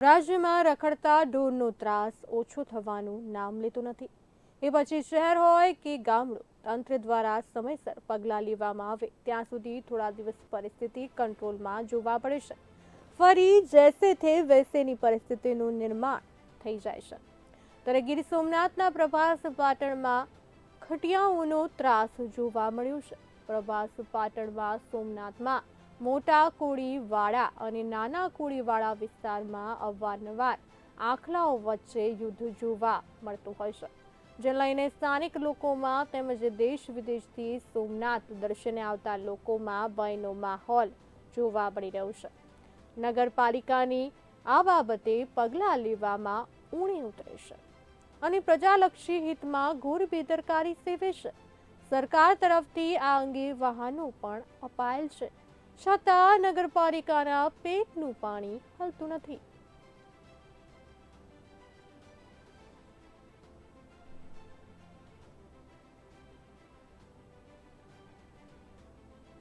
રાજ્યમાં રખડતા ઢોરનો ત્રાસ ઓછો થવાનું નામ લેતું નથી. એ પછી શહેર હોય કે ગામડું, તંત્ર દ્વારા સમયસર પગલાં લેવામાં આવે, ત્યાં સુધી થોડા દિવસ પરિસ્થિતિ કંટ્રોલમાં જોવા પડે છે. ફરી જૈસે થે વૈસેની પરિસ્થિતિનું નિર્માણ થઈ જાય છે. ત્યારે ગીર સોમનાથના પ્રભાસ પાટણમાં ખટિયાઓનો ત્રાસ જોવા મળ્યો છે. પ્રભાસ પાટણમાં સોમનાથમાં મોટા કોળીવાડા અને નાના કોળીવાડા વિસ્તારમાં અવારનવાર આખલાઓ વચ્ચે યુદ્ધ જોવા મળતું હોય છે, જે લઈને સ્થાનિક લોકોમાં તેમજ દેશ વિદેશથી સોમનાથ દર્શને આવતા લોકોમાં ભયનો માહોલ જોવા મળી રહ્યો છે. નગરપાલિકાની આ બાબતે પગલાં લેવામાં ઊણી ઉતરે છે અને પ્રજાલક્ષી હિતમાં ઘોર બેદરકારી સેવે છે. સરકાર તરફથી આ અંગે વાહનો પણ અપાયેલ છે. છતાં નગરપાલિકાના પેટનું પાણી હલતું નથી.